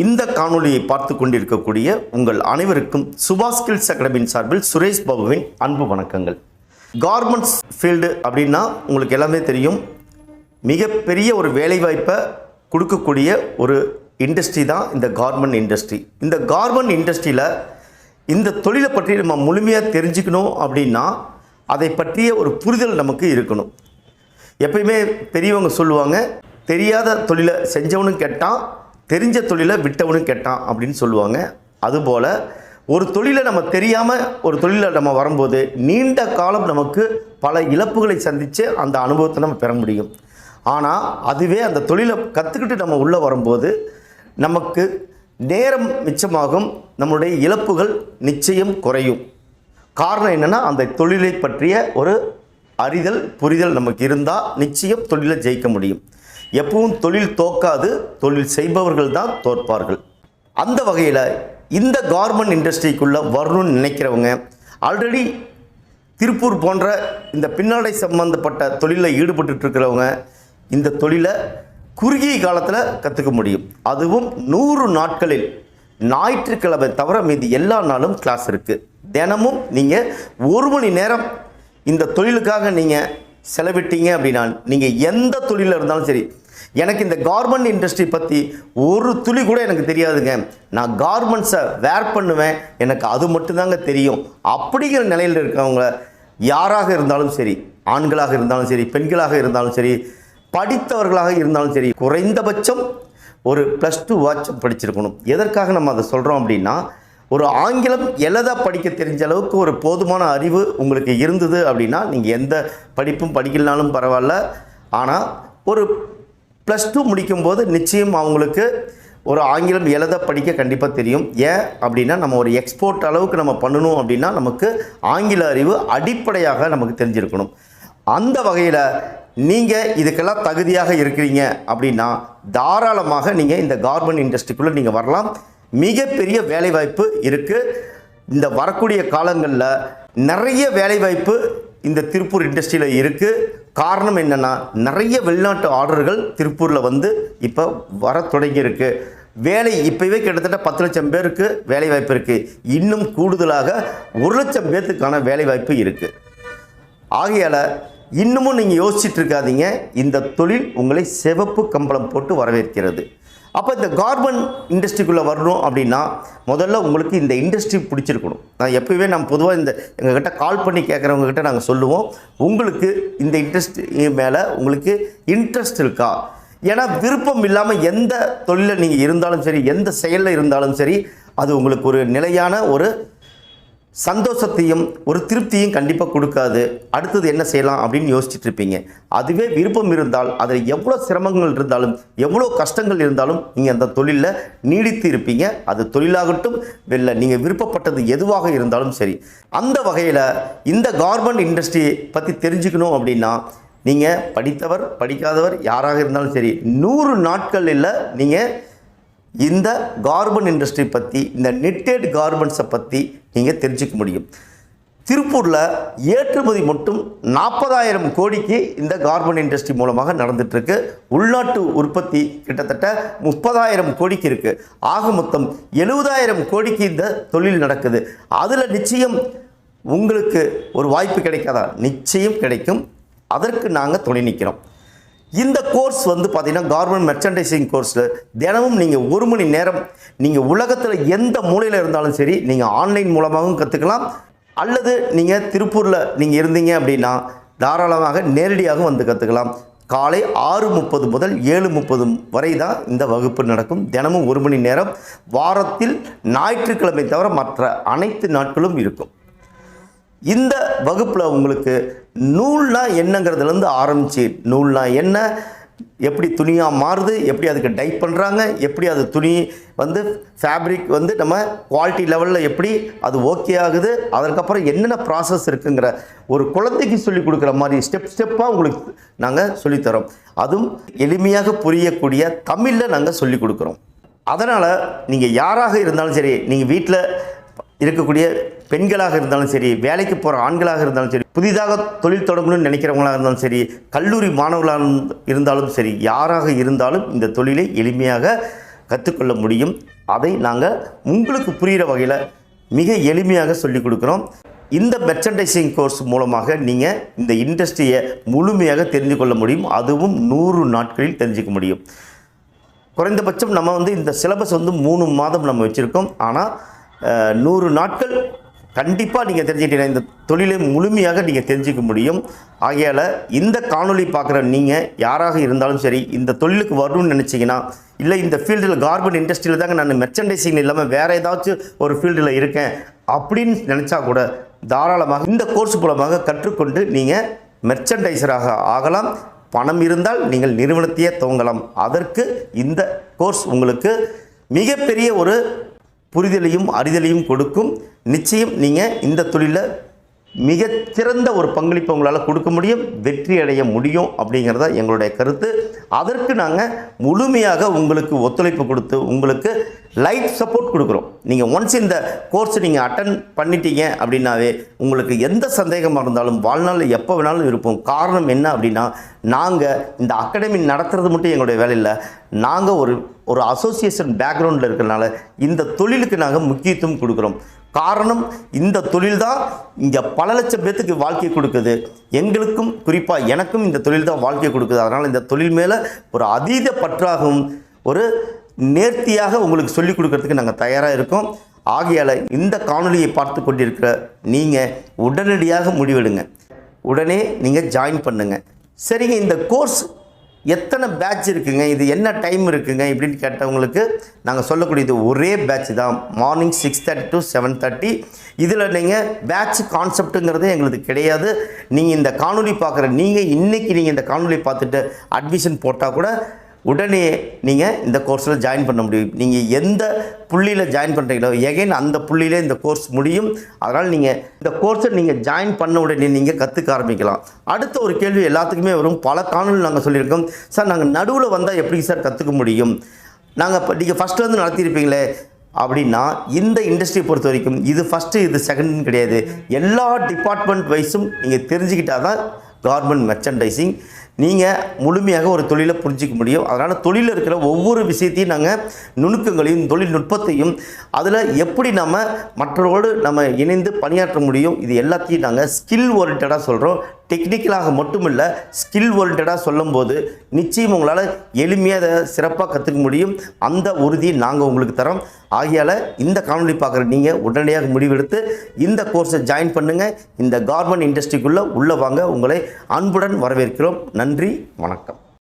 இந்த காணொலியை பார்த்து கொண்டிருக்கக்கூடிய உங்கள் அனைவருக்கும் சுபாஷ் ஸ்கில்ஸ் அகாடமியின் சார்பில் சுரேஷ் பாபுவின் அன்பு வணக்கங்கள். கார்மெண்ட்ஸ் ஃபீல்டு அப்படின்னா உங்களுக்கு எல்லாமே தெரியும். மிகப்பெரிய ஒரு வேலைவாய்ப்பை கொடுக்கக்கூடிய ஒரு இண்டஸ்ட்ரி தான் இந்த கார்மெண்ட் இண்டஸ்ட்ரி இந்த கார்மெண்ட் இண்டஸ்ட்ரியில் இந்த தொழிலை பற்றி நம்ம முழுமையாக தெரிஞ்சுக்கணும் அப்படின்னா அதை பற்றிய ஒரு புரிதல் நமக்கு இருக்கணும். எப்பயுமே பெரியவங்க சொல்லுவாங்க தெரியாத தொழிலை செஞ்சவனும் கேட்டால் தெரிஞ்ச தொழிலை விட்டவனும் கெட்டான் அப்படின்னு சொல்லுவாங்க. அதுபோல் ஒரு தொழிலை நம்ம தெரியாமல் ஒரு தொழிலை நம்ம வரும்போது நீண்ட காலம் நமக்கு பல இழப்புகளை சந்தித்து அந்த அனுபவத்தை நம்ம பெற முடியும். ஆனால் அதுவே அந்த தொழிலை கற்றுக்கிட்டு நம்ம உள்ளே வரும்போது நமக்கு நேரம் மிச்சமாகும் நம்மளுடைய இழப்புகள் நிச்சயம் குறையும். காரணம் என்னென்னா அந்த தொழிலை பற்றிய ஒரு அறிதல் புரிதல் நமக்கு இருந்தால் நிச்சயம் தொழிலை ஜெயிக்க முடியும். எப்பவும் தொழில் தோக்காது தொழில் செய்பவர்கள் தான் தோற்பார்கள். அந்த வகையில் இந்த கார்மெண்ட் இண்டஸ்ட்ரிக்குள்ளே வரணும்னு நினைக்கிறவங்க ஆல்ரெடி திருப்பூர் போன்ற இந்த பின்னாடை சம்பந்தப்பட்ட தொழிலில் ஈடுபட்டு இருக்கிறவங்க இந்த தொழிலை குறுகிய காலத்தில் கற்றுக்க முடியும். அதுவும் நூறு நாட்களில். ஞாயிற்றுக்கிழமை தவிர மீது எல்லா நாளும் கிளாஸ் இருக்குது தினமும் நீங்கள் ஒரு மணி நேரம் இந்த தொழிலுக்காக நீங்கள் செலவிட்டீங்க அப்படின்னா நீங்கள் எந்த தொழிலில் இருந்தாலும் சரி எனக்கு இந்த கார்மெண்ட் இண்டஸ்ட்ரி பற்றி ஒரு துளி கூட எனக்கு தெரியாதுங்க. நான் கார்மெண்ட்ஸை வேர் பண்ணுவேன். எனக்கு அது மட்டும்தாங்க தெரியும். அப்படிங்கிற நிலையில் இருக்கவங்க யாராக இருந்தாலும் சரி ஆண்களாக இருந்தாலும் சரி பெண்களாக இருந்தாலும் சரி படித்தவர்களாக இருந்தாலும் சரி குறைந்தபட்சம் ஒரு ப்ளஸ் டூ வாட்ச் படிச்சிருக்கணும். எதற்காக நம்ம அதை சொல்கிறோம் அப்படின்னா ஒரு ஆங்கிலம் எழுத படிக்க தெரிஞ்ச அளவுக்கு ஒரு போதுமான அறிவு உங்களுக்கு இருந்தது அப்படின்னா நீங்கள் எந்த படிப்பும் படிக்கலனாலும் பரவாயில்ல. ஆனால் ஒரு ப்ளஸ் டூ முடிக்கும்போது நிச்சயம் அவங்களுக்கு ஒரு ஆங்கிலம் எழுத படிக்க கண்டிப்பாக தெரியும். ஏன் அப்படின்னா நம்ம ஒரு எக்ஸ்போர்ட் அளவுக்கு நம்ம பண்ணணும் அப்படின்னா நமக்கு ஆங்கில அறிவு அடிப்படையாக நமக்கு தெரிஞ்சிருக்கணும். அந்த வகையில் நீங்கள் இதுக்கெல்லாம் தகுதியாக இருக்கிறீங்க அப்படின்னா தாராளமாக நீங்கள் இந்த கார்மெண்ட் இண்டஸ்ட்ரிக்குள்ளே நீங்கள் வரலாம். மிகப்பெரிய வேலைவாய்ப்பு இருக்குது இந்த வரக்கூடிய காலங்களில் நிறைய வேலைவாய்ப்பு இந்த திருப்பூர் இண்டஸ்ட்ரியில் இருக்குது காரணம் என்னென்னா நிறைய வெளிநாட்டு ஆர்டர்கள் திருப்பூரில் வந்து இப்போ வர தொடங்கியிருக்கு. வேலை இப்போவே கிட்டத்தட்ட பத்து லட்சம் பேருக்கு வேலைவாய்ப்பு இருக்குது இன்னும் கூடுதலாக ஒரு லட்சம் பேர்த்துக்கான வேலைவாய்ப்பு இருக்குது ஆகையால் இன்னமும் நீங்கள் யோசிச்சுட்டு இருக்காதீங்க. இந்த தொழில் உங்களை சிவப்பு கம்பளம் போட்டு வரவேற்கிறது. அப்போ இந்த கார்மெண்ட் இண்டஸ்ட்ரிக்குள்ளே வரணும் அப்படின்னா முதல்ல உங்களுக்கு இந்த இண்டஸ்ட்ரி பிடிச்சிருக்கணும். நான் எப்போயுமே நம்ம பொதுவாக இந்த எங்ககிட்ட கால் பண்ணி கேட்குறவங்ககிட்ட நாங்கள் சொல்லுவோம். உங்களுக்கு இந்த இண்டஸ்ட்ரி மேலே உங்களுக்கு இன்ட்ரெஸ்ட் இருக்கா? ஏன்னா விருப்பம் இல்லாமல் எந்த தொழிலில் நீங்கள் இருந்தாலும் சரி எந்த செயலில் இருந்தாலும் சரி அது உங்களுக்கு ஒரு நிலையான ஒரு சந்தோஷத்தையும் ஒரு திருப்தியும் கண்டிப்பாக கொடுக்காது. அடுத்தது என்ன செய்யலாம் அப்படின்னு யோசிச்சுட்டு இருப்பீங்க. அதுவே விருப்பம் இருந்தால் அதில் எவ்வளோ சிரமங்கள் இருந்தாலும் எவ்வளோ கஷ்டங்கள் இருந்தாலும் நீங்கள் அந்த தொழிலில் நீடித்து இருப்பீங்க. அது தொழிலாகட்டும் வெளில நீங்கள் விருப்பப்பட்டது எதுவாக இருந்தாலும் சரி. அந்த வகையில் இந்த கார்மெண்ட் இண்டஸ்ட்ரி பற்றி தெரிஞ்சுக்கணும் அப்படின்னா நீங்கள் படித்தவர் படிக்காதவர் யாராக இருந்தாலும் சரி நூறு நாட்களில் நீங்கள் இந்த கார்மெண்ட் இண்டஸ்ட்ரி பற்றி இந்த நெட்டேட் கார்மெண்ட்ஸை பற்றி நீங்கள் தெரிஞ்சுக்க முடியும். திருப்பூரில் ஏற்றுமதி மட்டும் நாற்பதாயிரம் கோடிக்கு இந்த கார்மெண்ட் இண்டஸ்ட்ரி மூலமாக நடந்துகிட்ருக்கு உள்நாட்டு உற்பத்தி கிட்டத்தட்ட முப்பதாயிரம் கோடிக்கு இருக்குது ஆக மொத்தம் எழுபதாயிரம் கோடிக்கு இந்த தொழில் நடக்குது. அதில் நிச்சயம் உங்களுக்கு ஒரு வாய்ப்பு கிடைக்காதா? நிச்சயம் கிடைக்கும். அதற்கு நாங்கள் துணை நிற்கிறோம் இந்த கோர்ஸ் வந்து பார்த்தீங்கன்னா கார்மெண்ட் மெர்ச்சன்டைசிங் கோர்ஸில் தினமும் நீங்கள் ஒரு மணி நேரம் நீங்கள் உலகத்தில் எந்த மூலையில் இருந்தாலும் சரி நீங்கள் ஆன்லைன் மூலமாகவும் கற்றுக்கலாம் அல்லது நீங்கள் திருப்பூரில் நீங்கள் இருந்தீங்க அப்படின்னா தாராளமாக நேரடியாக வந்து கற்றுக்கலாம் காலை ஆறு முப்பது முதல் ஏழு முப்பது வரை தான் இந்த வகுப்பு நடக்கும். தினமும் ஒரு மணி நேரம். வாரத்தில் ஞாயிற்றுக்கிழமை தவிர மற்ற அனைத்து நாட்களும் இருக்கும். இந்த வகுப்பில் உங்களுக்கு நூல்னா என்னங்கிறதுலேருந்து ஆரம்பித்து நூல்னா என்ன எப்படி துணியாக மாறுது எப்படி அதுக்கு டைப் பண்ணுறாங்க எப்படி அது துணி வந்து ஃபேப்ரிக் வந்து நம்ம குவாலிட்டி லெவலில் எப்படி அது ஓகே ஆகுது அதற்கப்புறம் என்னென்ன ப்ராசஸ் இருக்குங்கிற ஒரு குழந்தைக்கு சொல்லிக் கொடுக்குற மாதிரி ஸ்டெப் ஸ்டெப்பாக உங்களுக்கு நாங்கள் சொல்லித்தரோம் அதுவும் எளிமையாக புரியக்கூடிய தமிழில் நாங்கள் சொல்லிக் கொடுக்குறோம். அதனால் நீங்கள் யாராக இருந்தாலும் சரி நீங்கள் வீட்டில் இருக்கக்கூடிய பெண்களாக இருந்தாலும் சரி வேலைக்கு போகிற ஆண்களாக இருந்தாலும் சரி புதிதாக தொழில் தொடங்கணும்னு நினைக்கிறவங்களாக இருந்தாலும் சரி கல்லூரி மாணவர்களாக இருந்தாலும் சரி யாராக இருந்தாலும் இந்த தொழிலை எளிமையாக கற்றுக்கொள்ள முடியும். அதை நாங்கள் உங்களுக்கு புரிகிற வகையில் மிக எளிமையாக சொல்லிக் கொடுக்குறோம். இந்த மெர்ச்சன்டைசிங் கோர்ஸ் மூலமாக நீங்கள் இந்த இண்டஸ்ட்ரியை முழுமையாக தெரிந்து கொள்ள முடியும். அதுவும் நூறு நாட்களில் தெரிஞ்சுக்க முடியும். குறைந்தபட்சம் நம்ம வந்து இந்த சிலபஸ் வந்து மூணு மாதம் நம்ம வச்சுருக்கோம். ஆனால் நூறு நாட்கள் கண்டிப்பாக நீங்கள் தெரிஞ்சுக்கிட்டீங்க இந்த தொழிலை முழுமையாக நீங்கள் தெரிஞ்சுக்க முடியும். ஆகையால் இந்த காணொளி பார்க்குற நீங்கள் யாராக இருந்தாலும் சரி இந்த தொழிலுக்கு வரணும்னு நினச்சிங்கன்னா இல்லை இந்த ஃபீல்டில் கார்மெண்ட் இண்டஸ்ட்ரியில் தாங்க நான் மெர்ச்சன்டைசிங் இல்லாமல் வேறு ஏதாச்சும் ஒரு ஃபீல்டில் இருக்கேன் அப்படின்னு நினச்சா கூட தாராளமாக இந்த கோர்ஸ் மூலமாக கற்றுக்கொண்டு நீங்கள் மெர்ச்சன்டைசராக ஆகலாம். பணம் இருந்தால் நீங்கள் நிறுவனத்தையே துவங்கலாம். அதற்கு இந்த கோர்ஸ் உங்களுக்கு மிகப்பெரிய ஒரு புரிதலையும் அறிதலையும் கொடுக்கும். நிச்சயம் நீங்கள் இந்த தொழிலில் மிகச்சிறந்த ஒரு பங்களிப்பை உங்களால் கொடுக்க முடியும். வெற்றி அடைய முடியும் அப்படிங்கிறத எங்களுடைய கருத்து. அதற்கு நாங்கள் முழுமையாக உங்களுக்கு ஒத்துழைப்பு கொடுத்து உங்களுக்கு லைஃப் சப்போர்ட் கொடுக்குறோம். நீங்கள் ஒன்ஸ் இந்த கோர்ஸ் நீங்கள் அட்டன் பண்ணிட்டீங்க அப்படின்னாவே உங்களுக்கு எந்த சந்தேகமாக இருந்தாலும் வாழ்நாளில் எப்போ வேணாலும் இருப்போம். காரணம் என்ன அப்படின்னா நாங்கள் இந்த அகாடமி நடத்துறது மட்டும் எங்களுடைய வேலையில் நாங்கள் ஒரு ஒரு அசோசியேஷன் பேக்ரவுண்டில் இருக்கிறனால இந்த தொழிலுக்கு நாங்கள் முக்கியத்துவம் கொடுக்குறோம். காரணம் இந்த தொழில் தான் இங்கே பல லட்சம் பேத்துக்கு வாழ்க்கை கொடுக்குது. எங்களுக்கும் குறிப்பாக எனக்கும் இந்த தொழில் தான் வாழ்க்கை கொடுக்குது. அதனால் இந்த தொழில் மேலே ஒரு அதீத பற்றாகவும் ஒரு நேர்த்தியாக உங்களுக்கு சொல்லிக் கொடுக்கறதுக்கு நாங்கள் தயாராக இருக்கோம். ஆகையால் இந்த காணொலியை பார்த்து கொண்டிருக்கிற நீங்கள் உடனடியாக முடிவெடுங்க. உடனே நீங்கள் ஜாயின் பண்ணுங்க. சரிங்க இந்த கோர்ஸ் எத்தனை பேட்ச் இருக்குங்க? இது என்ன டைம் இருக்குங்க? இப்படின்னு கேட்டவங்களுக்கு நாங்கள் சொல்லக்கூடியது ஒரே பேட்ச் தான். Morning six thirty to seven thirty இதில் நீங்கள் பேட்ச் கான்செப்ட்டுங்கிறது எங்களுக்கு கிடையாது. நீங்கள் இந்த காணொலி பார்க்குற நீங்கள் இன்றைக்கி நீங்கள் இந்த காணொலி பார்த்துட்டு அட்மிஷன் போட்டால் கூட உடனே நீங்கள் இந்த கோர்ஸில் ஜாயின் பண்ண முடியும். நீங்கள் எந்த புள்ளியில் ஜாயின் பண்ணுறீங்களோ எகைன் அந்த புள்ளியிலே இந்த கோர்ஸ் முடியும். அதனால் நீங்கள் இந்த கோர்ஸை நீங்கள் ஜாயின் பண்ண உடனே நீங்கள் கற்றுக்க ஆரம்பிக்கலாம். அடுத்த ஒரு கேள்வி எல்லாத்துக்குமே வரும். பல காணொலி நாங்கள் சொல்லியிருக்கோம். சார் நாங்கள் நடுவில் வந்தால் எப்படி சார் கற்றுக்க முடியும்? நாங்கள் இப்போ நீங்கள் ஃபஸ்ட்டு வந்து நடத்தியிருப்பீங்களே அப்படின்னா இந்த இண்டஸ்ட்ரியை பொறுத்த வரைக்கும் இது ஃபஸ்ட்டு இது செகண்ட்னு கிடையாது. எல்லா டிபார்ட்மெண்ட் வைஸும் நீங்கள் தெரிஞ்சுக்கிட்டால் தான் கார்மெண்ட் மெர்ச்சன்டைசிங் நீங்கள் முழுமையாக ஒரு தொழிலை புரிஞ்சிக்க முடியும். அதனால் தொழிலில் இருக்கிற ஒவ்வொரு விஷயத்தையும் நாங்கள் நுணுக்கங்களையும் தொழில்நுட்பத்தையும் அதில் எப்படி நம்ம மற்றவரோடு நம்ம இணைந்து பணியாற்ற முடியும் இது எல்லாத்தையும் நாங்கள் ஸ்கில் ஓரியன்டாக சொல்கிறோம் டெக்னிக்கலாக மட்டும் இல்லை ஸ்கில் ஓரியன்டாக சொல்லும்போது நிச்சயம் உங்களால் எளிமையாக அதை சிறப்பாக கற்றுக்க முடியும். அந்த உறுதியை நாங்கள் உங்களுக்கு தரோம். ஆகையால் இந்த காணொலி பார்க்குற நீங்கள் உடனடியாக முடிவெடுத்து இந்த கோர்ஸை ஜாயின் பண்ணுங்கள் இந்த கார்மெண்ட் இண்டஸ்ட்ரிக்குள்ளே உள்ளே வாங்க. உங்களை அன்புடன் வரவேற்கிறோம். நன்றி வணக்கம்.